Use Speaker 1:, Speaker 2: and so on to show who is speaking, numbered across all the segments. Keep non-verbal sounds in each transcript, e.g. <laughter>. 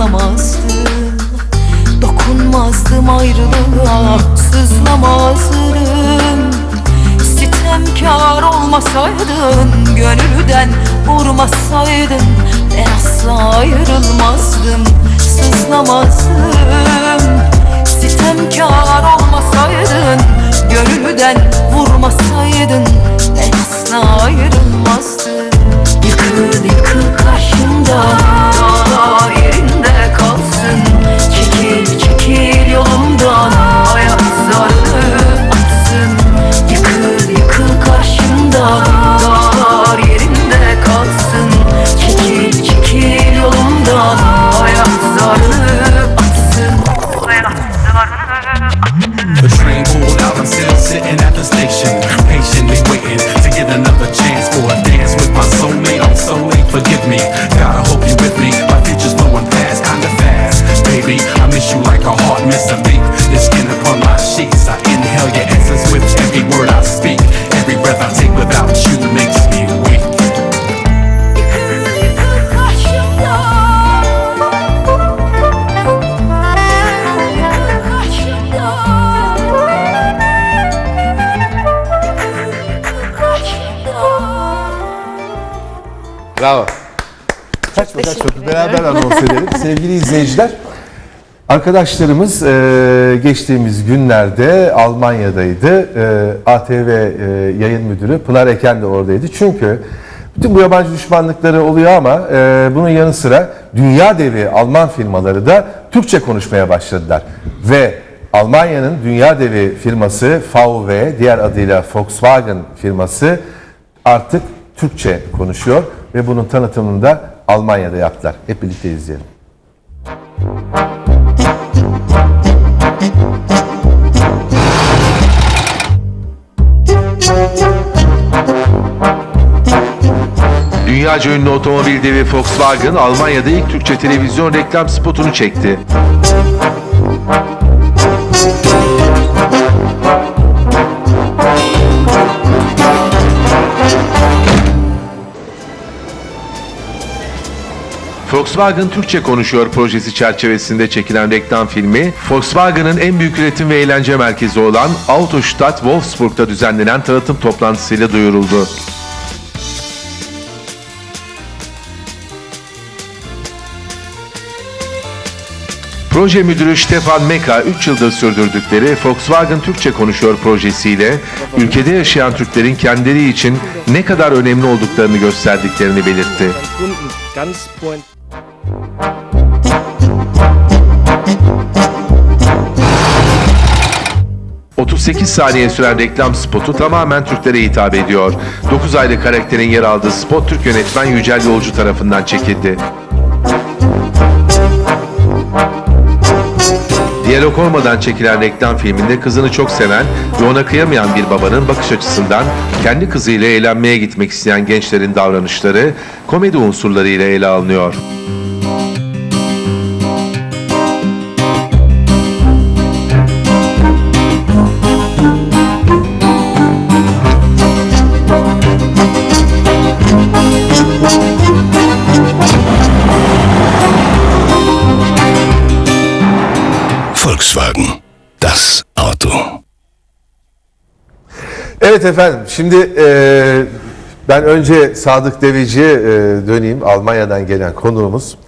Speaker 1: anlamazdın Dokunmazdım ayrılığa sızlamazdım. Sitemkar olmasaydın Gönülden vurmasaydın Ben asla ayrılmazdım Sızlamazdım. Sitemkar olmasaydın Gönülden vurmasaydın Ben asla ayrılmazdım. Yıkıl yıkıl karşımda Yerinde.
Speaker 2: time
Speaker 3: Kaçma kaçma beraber anons edelim. <laughs> Sevgili izleyiciler, arkadaşlarımız e, geçtiğimiz günlerde Almanya'daydı. E, ATV e, yayın müdürü Pınar Eken de oradaydı. Çünkü bütün bu yabancı düşmanlıkları oluyor ama e, bunun yanı sıra dünya devi Alman firmaları da Türkçe konuşmaya başladılar. Ve Almanya'nın dünya devi firması VW, diğer adıyla Volkswagen firması artık Türkçe konuşuyor ve bunun tanıtımını da Almanya'da yaptılar. Hep birlikte izleyelim.
Speaker 2: Dünyaca ünlü otomobil devi Volkswagen Almanya'da ilk Türkçe televizyon reklam spotunu çekti. Volkswagen Türkçe Konuşuyor projesi çerçevesinde çekilen reklam filmi, Volkswagen'ın en büyük üretim ve eğlence merkezi olan Autostadt Wolfsburg'da düzenlenen tanıtım toplantısıyla duyuruldu. Proje müdürü Stefan Meka 3 yıldır sürdürdükleri Volkswagen Türkçe Konuşuyor projesiyle ülkede yaşayan Türklerin kendileri için ne kadar önemli olduklarını gösterdiklerini belirtti.
Speaker 4: Kunden ganz point
Speaker 2: 38 saniye süren reklam spotu tamamen Türklere hitap ediyor. 9 aylık karakterin yer aldığı spot Türk yönetmen Yücel Yolcu tarafından çekildi. Diyalog olmadan çekilen reklam filminde kızını çok seven ve ona kıyamayan bir babanın bakış açısından kendi kızıyla eğlenmeye gitmek isteyen gençlerin davranışları komedi unsurlarıyla ele alınıyor.
Speaker 5: Volkswagen. Das Auto.
Speaker 3: Evet efendim şimdi e, ben önce Sadık Deveci'ye e, döneyim Almanya'dan gelen konuğumuz.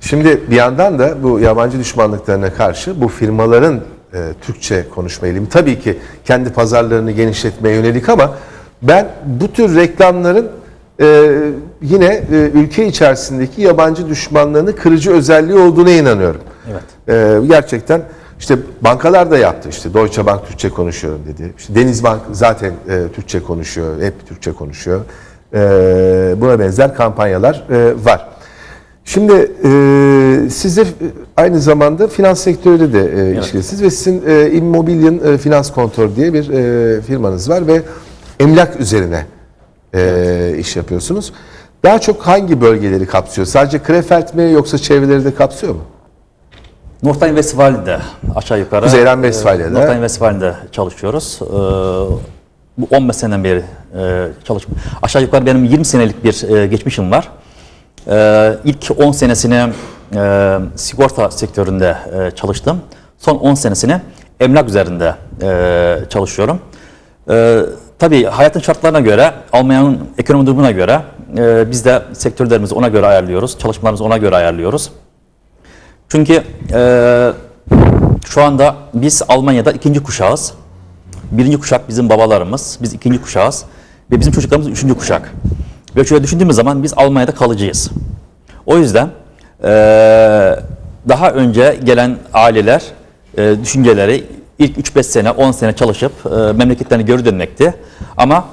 Speaker 3: Şimdi bir yandan da bu yabancı düşmanlıklarına karşı bu firmaların e, Türkçe konuşma eğilimi tabii ki kendi pazarlarını genişletmeye yönelik ama ben bu tür reklamların e, yine e, ülke içerisindeki yabancı düşmanlığını kırıcı özelliği olduğuna inanıyorum. Evet. gerçekten işte bankalar da yaptı. İşte Deutsche Bank Türkçe konuşuyorum dedi. İşte Denizbank zaten e, Türkçe konuşuyor, hep Türkçe konuşuyor. E, buna benzer kampanyalar e, var. Şimdi e, siz de aynı zamanda finans sektörüyle de e, ilişkilisiniz ve sizin e, Immobilien e, Finans Kontor diye bir e, firmanız var ve emlak üzerine e, iş yapıyorsunuz. Daha çok hangi bölgeleri kapsıyor? Sadece Krefeld mi yoksa çevreleri de kapsıyor mu?
Speaker 6: Northern Westfalen'de aşağı yukarı.
Speaker 3: Kuzey Ren-Westfalya'da.
Speaker 6: e, Northern Westfalen'de çalışıyoruz. E, Bu 15 seneden beri e, çalışma. Aşağı yukarı benim 20 senelik bir geçmişim var. İlk 10 senesini sigorta sektöründe çalıştım. Son 10 senesini emlak üzerinde çalışıyorum. Tabii hayatın şartlarına göre, Almanya'nın ekonomi durumuna göre biz de sektörlerimizi ona göre ayarlıyoruz. Çalışmalarımızı ona göre ayarlıyoruz. Çünkü e, şu anda biz Almanya'da ikinci kuşağız. Birinci kuşak bizim babalarımız, biz ikinci kuşağız ve bizim çocuklarımız üçüncü kuşak. Ve şöyle düşündüğümüz zaman biz Almanya'da kalıcıyız. O yüzden e, daha önce gelen aileler e, düşünceleri ilk 3-5 sene, 10 sene çalışıp e, memleketlerine geri dönmekti. Ama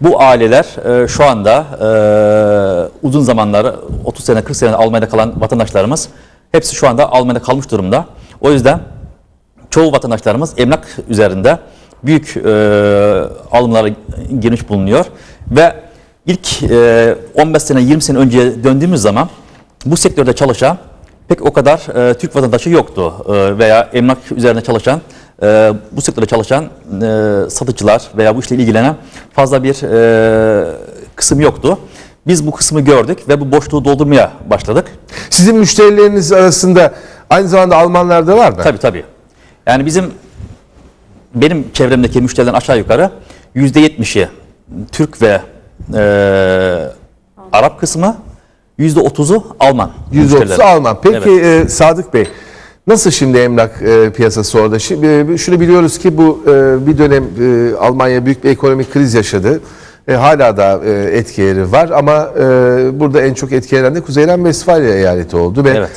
Speaker 6: bu aileler e, şu anda e, uzun zamanları 30 sene 40 sene Almanya'da kalan vatandaşlarımız hepsi şu anda Almanya'da kalmış durumda. O yüzden çoğu vatandaşlarımız emlak üzerinde büyük e, alımlara girmiş bulunuyor ve ilk e, 15 sene 20 sene önce döndüğümüz zaman bu sektörde çalışan pek o kadar e, Türk vatandaşı yoktu E, veya emlak üzerine çalışan e, bu sektörde çalışan e, satıcılar veya bu işle ilgilenen fazla bir e, kısım yoktu. Biz bu kısmı gördük ve bu boşluğu doldurmaya başladık.
Speaker 3: Sizin müşterileriniz arasında aynı zamanda Almanlar da var mı?
Speaker 6: Tabii tabii. Yani bizim benim çevremdeki müşterilerin aşağı yukarı yüzde yetmişi Türk ve e, Arap kısmı, yüzde otuzu Alman.
Speaker 3: %30'u
Speaker 6: müşteriler.
Speaker 3: Alman. Peki
Speaker 6: Evet.
Speaker 3: e, Sadık Bey nasıl şimdi emlak e, piyasası orada? Şimdi e, şunu biliyoruz ki bu e, bir dönem e, Almanya büyük bir ekonomik kriz yaşadı. E, hala da e, etkileri var ama e, burada en çok etkilenen de Kuzeyren Westfalia eyaleti oldu ve
Speaker 6: Evet.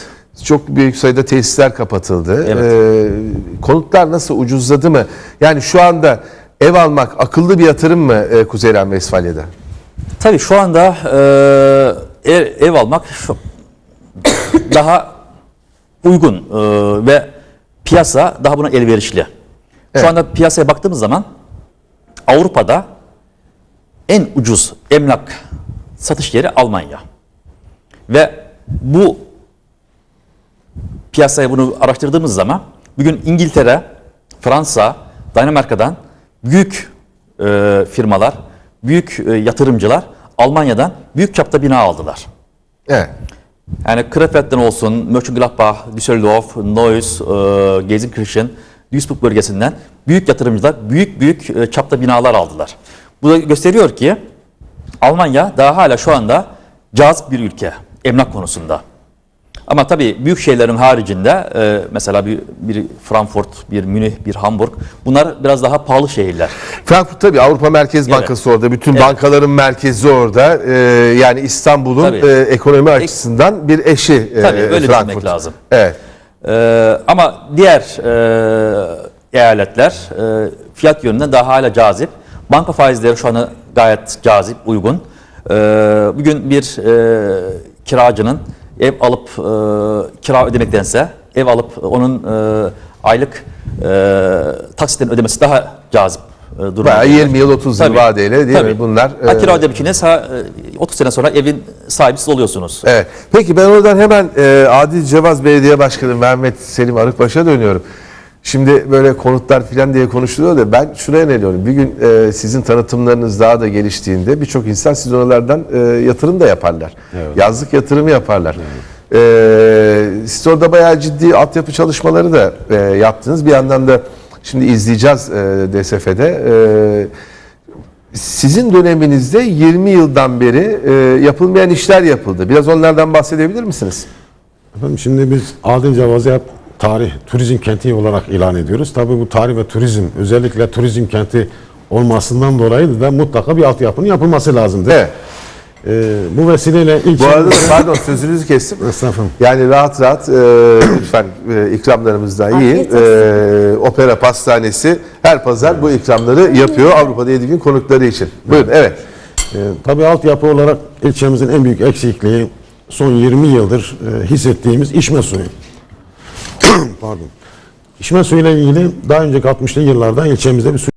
Speaker 3: çok büyük sayıda tesisler kapatıldı.
Speaker 6: Evet.
Speaker 3: E, konutlar nasıl ucuzladı mı? Yani şu anda ev almak akıllı bir yatırım mı e, Kuzeyren Westfalia'da?
Speaker 6: Tabii şu anda e, ev, ev almak şu- daha uygun e, ve piyasa daha buna elverişli. Şu
Speaker 3: Evet.
Speaker 6: anda piyasaya baktığımız zaman Avrupa'da en ucuz emlak satış yeri Almanya. Ve bu piyasaya bunu araştırdığımız zaman bugün İngiltere, Fransa, Danimarka'dan büyük e, firmalar, büyük e, yatırımcılar Almanya'dan büyük çapta bina aldılar.
Speaker 3: Evet.
Speaker 6: Yani Krefeld'den olsun, Mönchengladbach, Düsseldorf, Neuss, e, Gelsenkirchen, Duisburg bölgesinden büyük yatırımcılar büyük büyük e, çapta binalar aldılar. Bu da gösteriyor ki Almanya daha hala şu anda cazip bir ülke emlak konusunda. Ama tabii büyük şehirlerin haricinde e, mesela bir, bir Frankfurt, bir Münih, bir Hamburg bunlar biraz daha pahalı şehirler.
Speaker 3: Frankfurt tabii Avrupa Merkez
Speaker 6: Evet.
Speaker 3: Bankası orada. Bütün
Speaker 6: Evet.
Speaker 3: bankaların merkezi orada. Ee, yani İstanbul'un e, ekonomi açısından bir eşi e,
Speaker 6: Tabii, öyle
Speaker 3: Frankfurt.
Speaker 6: düşünmek lazım.
Speaker 3: Evet.
Speaker 6: Ee, ama diğer e, eyaletler e, fiyat yönünden daha hala cazip. Banka faizleri şu anda gayet cazip, uygun. Ee, bugün bir e, kiracının ev alıp e, kira ödemektense ev alıp onun e, aylık e, taksitlerin ödemesi daha cazip durumda.
Speaker 3: Bayağı 20 yıl 30 yıl
Speaker 6: Tabii.
Speaker 3: vadeyle değil
Speaker 6: Tabii.
Speaker 3: mi bunlar?
Speaker 6: Ha,
Speaker 3: e,
Speaker 6: kira ödemek ha, e, 30 sene sonra evin sahibi siz oluyorsunuz.
Speaker 3: Evet. Peki ben oradan hemen e, Adil Cevaz Belediye Başkanı Mehmet Selim Arıkbaş'a dönüyorum. Şimdi böyle konutlar falan diye konuşuluyor da ben şuna yöneliyorum. Bir gün e, sizin tanıtımlarınız daha da geliştiğinde birçok insan siz oralardan e, yatırım da yaparlar. Yazlık yatırımı yaparlar. E, siz orada bayağı ciddi altyapı çalışmaları da e, yaptınız. Bir yandan da şimdi izleyeceğiz e, DSF'de. E, sizin döneminizde 20 yıldan beri e, yapılmayan işler yapıldı. Biraz onlardan bahsedebilir misiniz?
Speaker 7: Efendim şimdi biz Adil Cevaz'ı hep tarih, turizm kenti olarak ilan ediyoruz. Tabii bu tarih ve turizm, özellikle turizm kenti olmasından dolayı da mutlaka bir altyapının yapılması lazımdır.
Speaker 3: Evet.
Speaker 7: Ee, bu vesileyle ilk
Speaker 3: Bu arada da pardon sözünüzü kestim. <laughs>
Speaker 7: Estağfurullah.
Speaker 3: Yani rahat rahat e, lütfen e, ikramlarımızdan yiyin. E, Opera Pastanesi her pazar bu ikramları yapıyor Avrupa'da 7 gün konukları için. Buyurun evet.
Speaker 7: Ee, tabii altyapı olarak ilçemizin en büyük eksikliği son 20 yıldır e, hissettiğimiz içme suyu. Pardon. İçme suyuyla ilgili daha önceki 60'lı yıllarda ilçemizde bir su